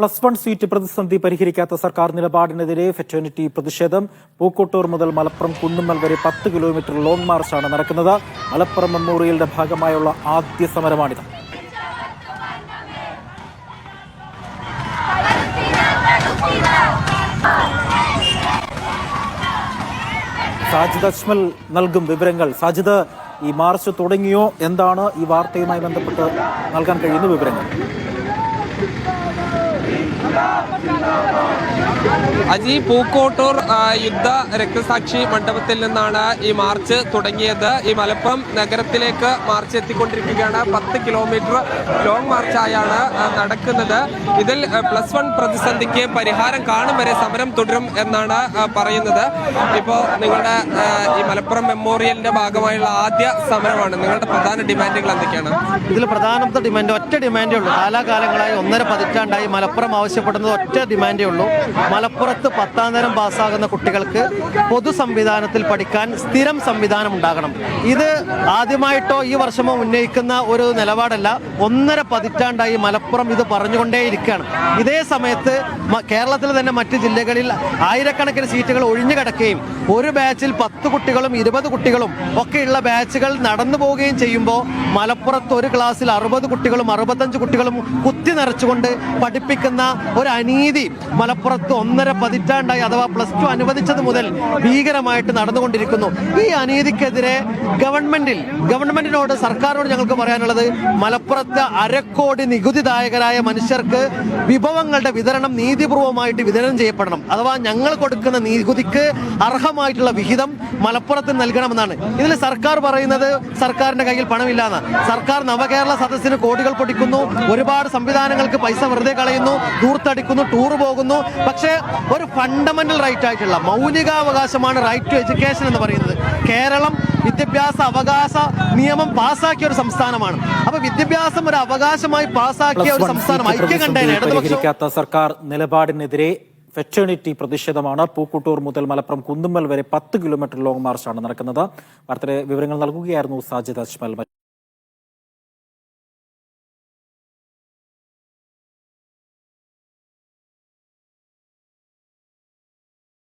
Plus one seat പ്രതിസന്ധി പരിഹരിക്കാത്ത സർക്കാർ നിലപാടിനെതിരെ fraternity പ്രതിഷേധം. പൂക്കോട്ടൂർ മുതൽ മലപ്പുറം കുന്നുമ്മൽ വരെ പത്ത് കിലോമീറ്റർ ലോങ് മാർച്ചാണ് നടക്കുന്നത്. മലപ്പുറം മെമ്മോറിയലിന്റെ ഭാഗമായുള്ള ആദ്യ സമരമാണിത്. സാജിദ് അജ്മൽ നൽകും വിവരങ്ങൾ. സാജിദ് ഈ മാർച്ച് തുടങ്ങിയോ? എന്താണ് ഈ വാർത്തയുമായി ബന്ധപ്പെട്ട് നൽകാൻ കഴിയുന്ന വിവരങ്ങൾ? জিন্দাবাদ അജി പൂക്കോട്ടൂർ യുദ്ധ രക്തസാക്ഷി മണ്ഡപത്തിൽ നിന്നാണ് ഈ മാർച്ച് തുടങ്ങിയത്. ഈ മലപ്പുറം നഗരത്തിലേക്ക് മാർച്ച് എത്തിക്കൊണ്ടിരിക്കുകയാണ്. പത്ത് കിലോമീറ്റർ ലോങ് മാർച്ചായാണ് നടക്കുന്നത്. ഇതിൽ പ്ലസ് വൺ പ്രതിസന്ധിക്ക് പരിഹാരം കാണും വരെ സമരം തുടരും എന്നാണ് പറയുന്നത്. ഇപ്പോൾ നിങ്ങളുടെ ഈ മലപ്പുറം മെമ്മോറിയലിന്റെ ഭാഗമായുള്ള ആദ്യ സമരമാണ്. നിങ്ങളുടെ പ്രധാന ഡിമാൻഡുകൾ എന്തൊക്കെയാണ്? ഇതിൽ പ്രധാനപ്പെട്ട ഡിമാൻഡ് ഒറ്റ ഡിമാൻഡേ ഉള്ളൂ. കാലാകാലങ്ങളായി ഒന്നര പതിറ്റാണ്ടായി മലപ്പുറം ആവശ്യപ്പെടുന്നത് ഒറ്റ ഡിമാൻഡേ ഉള്ളൂ. മലപ്പുറത്ത് പത്താം തരം പാസ്സാകുന്ന കുട്ടികൾക്ക് പൊതു സംവിധാനത്തിൽ പഠിക്കാൻ സ്ഥിരം സംവിധാനം ഉണ്ടാകണം. ഇത് ആദ്യമായിട്ടോ ഈ വർഷമോ ഉന്നയിക്കുന്ന ഒരു നിലപാടല്ല. ഒന്നര പതിറ്റാണ്ടായി മലപ്പുറം ഇത് പറഞ്ഞുകൊണ്ടേയിരിക്കുകയാണ്. ഇതേ സമയത്ത് കേരളത്തിലെ തന്നെ മറ്റ് ജില്ലകളിൽ ആയിരക്കണക്കിന് സീറ്റുകൾ ഒഴിഞ്ഞു കിടക്കുകയും ഒരു ബാച്ചിൽ പത്ത് കുട്ടികളും ഇരുപത് കുട്ടികളും ഒക്കെയുള്ള ബാച്ചുകൾ നടന്നു പോവുകയും ചെയ്യുമ്പോൾ മലപ്പുറത്ത് ഒരു ക്ലാസ്സിൽ അറുപത് കുട്ടികളും അറുപത്തഞ്ച് കുട്ടികളും കുത്തി നിറച്ചുകൊണ്ട് പഠിപ്പിക്കുന്ന ഒരു അനീതി മലപ്പുറത്ത് ഒന്നര പതിറ്റാണ്ടായി അഥവാ പ്ലസ് ടു അനുവദിച്ചത് മുതൽ ഭീകരമായിട്ട് നടന്നുകൊണ്ടിരിക്കുന്നു. ഈ അനീതിക്കെതിരെ ഗവൺമെന്റിൽ ഗവൺമെന്റിനോട് സർക്കാരിനോട് ഞങ്ങൾക്ക് പറയാനുള്ളത് മലപ്പുറത്ത് അരക്കോടി നികുതിദായകരായ മനുഷ്യർക്ക് വിഭവങ്ങളുടെ വിതരണം നീതിപൂർവമായിട്ട് വിതരണം ചെയ്യപ്പെടണം. അഥവാ ഞങ്ങൾ കൊടുക്കുന്ന നികുതിക്ക് അർഹമായിട്ടുള്ള വിഹിതം മലപ്പുറത്ത് നൽകണമെന്നാണ്. ഇതിൽ സർക്കാർ പറയുന്നത് സർക്കാരിന്റെ കയ്യിൽ പണമില്ലാന്ന്. സർക്കാർ നവകേരള സദസ്സിന് കോടികൾ പൊടിക്കുന്നു ഒരുപാട് സംവിധാനങ്ങൾക്ക് പൈസ വെറുതെ കളയുന്നു ദൂർത്തടിക്കുന്നു ടൂർ പോകുന്നു. പക്ഷേ ഒരു ഫണ്ടമെന്റൽ റൈറ്റ് ആയിട്ടുള്ള മൗലികാവകാശമാണ് റൈറ്റ് ടു എഡ്യൂക്കേഷൻ എന്ന് പറയുന്നത്. കേരളം വിദ്യാഭ്യാസ അവകാശ നിയമം പാസാക്കിയ ഒരു സംസ്ഥാനമാണ്. അപ്പൊ വിദ്യാഭ്യാസം ഒരു അവകാശമായി പാസാക്കിയ ഒരു സംസ്ഥാനം ഐക്യകണ്ഠേന സർക്കാർ നിലപാടിനെതിരെ ഫെറ്റേണിറ്റി പ്രതിഷേധമാണ്. പൂക്കുട്ടൂർ മുതൽ മലപ്പുറം കുന്നുമ്മൽ വരെ പത്ത് കിലോമീറ്റർ ലോങ് മാർച്ചാണ് നടക്കുന്നത്. വാർത്തയുടെ വിവരങ്ങൾ നൽകുകയായിരുന്നു സാജിദ് അജ്മൽ.